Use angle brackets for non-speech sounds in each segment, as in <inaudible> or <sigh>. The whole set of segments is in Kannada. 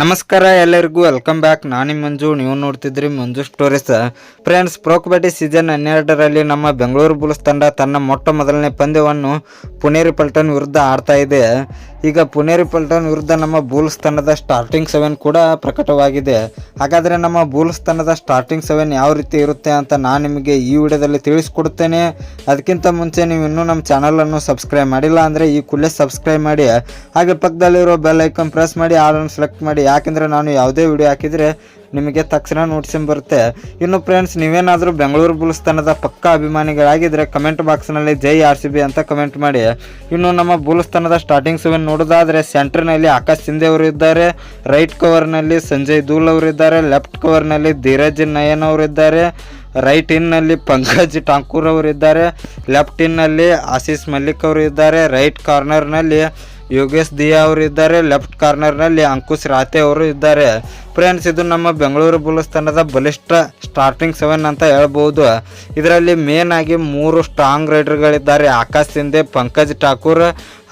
ನಮಸ್ಕಾರ ಎಲ್ಲರಿಗೂ ವೆಲ್ಕಮ್ ಬ್ಯಾಕ್ ನಾನು ಮಂಜು, ನೀವು ನೋಡ್ತಿದ್ರಿ Manju stories friends pro kabaddi season ಹನ್ನೆರಡರಲ್ಲಿ ನಮ್ಮ ಬೆಂಗಳೂರು ಬುಲ್ಸ್ ತಂಡ ತನ್ನ ಮೊಟ್ಟ ಮೊದಲನೇ ಪಂದ್ಯವನ್ನು ಪುನೇರಿ ಪಲ್ಟನ್ ವಿರುದ್ಧ ಆಡ್ತಾ ಇದೆ. ಈಗ ಪುನೇರಿ ಪಲ್ಟನ್ ವಿರುದ್ಧ ನಮ್ಮ ಬೂಲ್ಸ್ ತಂಡದ ಸ್ಟಾರ್ಟಿಂಗ್ ಸೆವೆನ್ ಕೂಡ ಪ್ರಕಟವಾಗಿದೆ. ಹಾಗಾದರೆ ನಮ್ಮ ಬೂಲ್ ತಂಡದ ಸ್ಟಾರ್ಟಿಂಗ್ ಸೆವೆನ್ ಯಾವ ರೀತಿ ಇರುತ್ತೆ ಅಂತ ನಾನು ನಿಮಗೆ ಈ ವಿಡಿಯೋದಲ್ಲಿ ತಿಳಿಸ್ಕೊಡ್ತೇನೆ. ಅದಕ್ಕಿಂತ ಮುಂಚೆ ನೀವು ಇನ್ನೂ ನಮ್ಮ ಚಾನಲನ್ನು ಸಬ್ಸ್ಕ್ರೈಬ್ ಮಾಡಿಲ್ಲ ಅಂದರೆ ಈ ಕೂಡಲೇ ಸಬ್ಸ್ಕ್ರೈಬ್ ಮಾಡಿ. ಹಾಗೆ ಪಕ್ಕದಲ್ಲಿರೋ ಬೆಲ್ ಐಕನ್ ಪ್ರೆಸ್ ಮಾಡಿ ಆಲನ್ನು ಸೆಲೆಕ್ಟ್ ಮಾಡಿ. ಯಾಕೆಂದರೆ ನಾನು ಯಾವುದೇ ವಿಡಿಯೋ ಹಾಕಿದರೆ ನಿಮಗೆ ತಕ್ಷಣ ನೋಟಿಸಿ ಬರುತ್ತೆ? ಇನ್ನು ಫ್ರೆಂಡ್ಸ್ ನೀವೇನಾದರೂ ಬೆಂಗಳೂರು ಬುಲ್ಸ್ ತಂಡದ ಪಕ್ಕ ಅಭಿಮಾನಿಗಳಾಗಿದ್ದರೆ ಕಮೆಂಟ್ ಬಾಕ್ಸ್ನಲ್ಲಿ ಜೈ ಆರ್ ಸಿ ಬಿ ಅಂತ ಕಮೆಂಟ್ ಮಾಡಿ. ಇನ್ನು ನಮ್ಮ ಬುಲ್ಸ್ ತಂಡದ ಸ್ಟಾರ್ಟಿಂಗ್ ಸೆವೆನ್ ನೋಡೋದಾದರೆ ಸೆಂಟ್ರ್ನಲ್ಲಿ ಆಕಾಶ್ ಸಿಂಧೆ ಅವರು ಇದ್ದಾರೆ ರೈಟ್ ಕವರ್ನಲ್ಲಿ ಸಂಜಯ್ ದೂಲ್ ಅವರು ಇದ್ದಾರೆ ಲೆಫ್ಟ್ ಕವರ್ನಲ್ಲಿ ಧೀರಜ್ ನಯನ್ ಅವರು ಇದ್ದಾರೆ ರೈಟ್ ಇನ್ನಲ್ಲಿ ಪಂಕಜ್ ಠಾಕೂರ್ ಅವರು ಇದ್ದಾರೆ ಲೆಫ್ಟ್ ಇನ್ನಲ್ಲಿ ಆಶೀಸ್ ಮಲ್ಲಿಕ್ ಅವರು ಇದ್ದಾರೆ ರೈಟ್ ಕಾರ್ನರ್ನಲ್ಲಿ ಯೋಗೇಶ್ ದಿಯಾ ಅವರು ಇದ್ದಾರೆ, ಲೆಫ್ಟ್ ಕಾರ್ನರ್ನಲ್ಲಿ ಅಂಕುಶ್ ರಾತೆ ಅವರು ಇದ್ದಾರೆ. ಫ್ರೆಂಡ್ಸ್, ಇದು ನಮ್ಮ ಬೆಂಗಳೂರು ಬುಲ್ಸ್ ತಂಡದ ಬಲಿಷ್ಠ ಸ್ಟಾರ್ಟಿಂಗ್ ಸೆವೆನ್ ಅಂತ ಹೇಳ್ಬೋದು. ಇದರಲ್ಲಿ ಮೇನ್ ಆಗಿ ಮೂರು ಸ್ಟ್ರಾಂಗ್ ರೈಡರ್ಗಳಿದ್ದಾರೆ ಆಕಾಶ್ ಸಿಂಧೆ, ಪಂಕಜ್ ಠಾಕೂರ್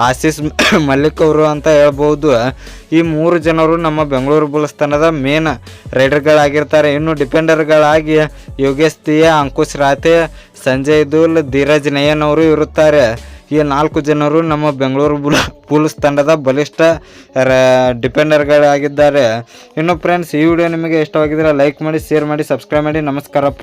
ಆಶೀಸ್ <coughs> ಮಲ್ಲಿಕ್ ಅವರು ಅಂತ ಹೇಳ್ಬೋದು. ಈ ಮೂರು ಜನರು ನಮ್ಮ ಬೆಂಗಳೂರು ಬುಲ್ಸ್ ತಂಡದ ಮೇನ್ ರೈಡರ್ಗಳಾಗಿರ್ತಾರೆ ಇನ್ನು ಡಿಫೆಂಡರ್ಗಳಾಗಿ ಯೋಗೇಶ್ ದಿಯಾ, ಅಂಕುಶ್ ರಾತೆ ಸಂಜಯ್ ದೂಲ್ ಧೀರಜ್ ನಯನ್ ಅವರು ಇರುತ್ತಾರೆ. ಈ ನಾಲ್ಕು ಜನರು ನಮ್ಮ ಬೆಂಗಳೂರು ಬುಲ್ ಬುಲ್ಸ್ ತಂಡದ ಬಲಿಷ್ಠ ಡಿಪೆಂಡರ್ಗಳಾಗಿದ್ದಾರೆ ಇನ್ನು ಫ್ರೆಂಡ್ಸ್ ಈ ವಿಡಿಯೋ ನಿಮಗೆ ಇಷ್ಟವಾಗಿದ್ದರೆ ಲೈಕ್ ಮಾಡಿ ಶೇರ್ ಮಾಡಿ ಸಬ್ಸ್ಕ್ರೈಬ್ ಮಾಡಿ. ನಮಸ್ಕಾರ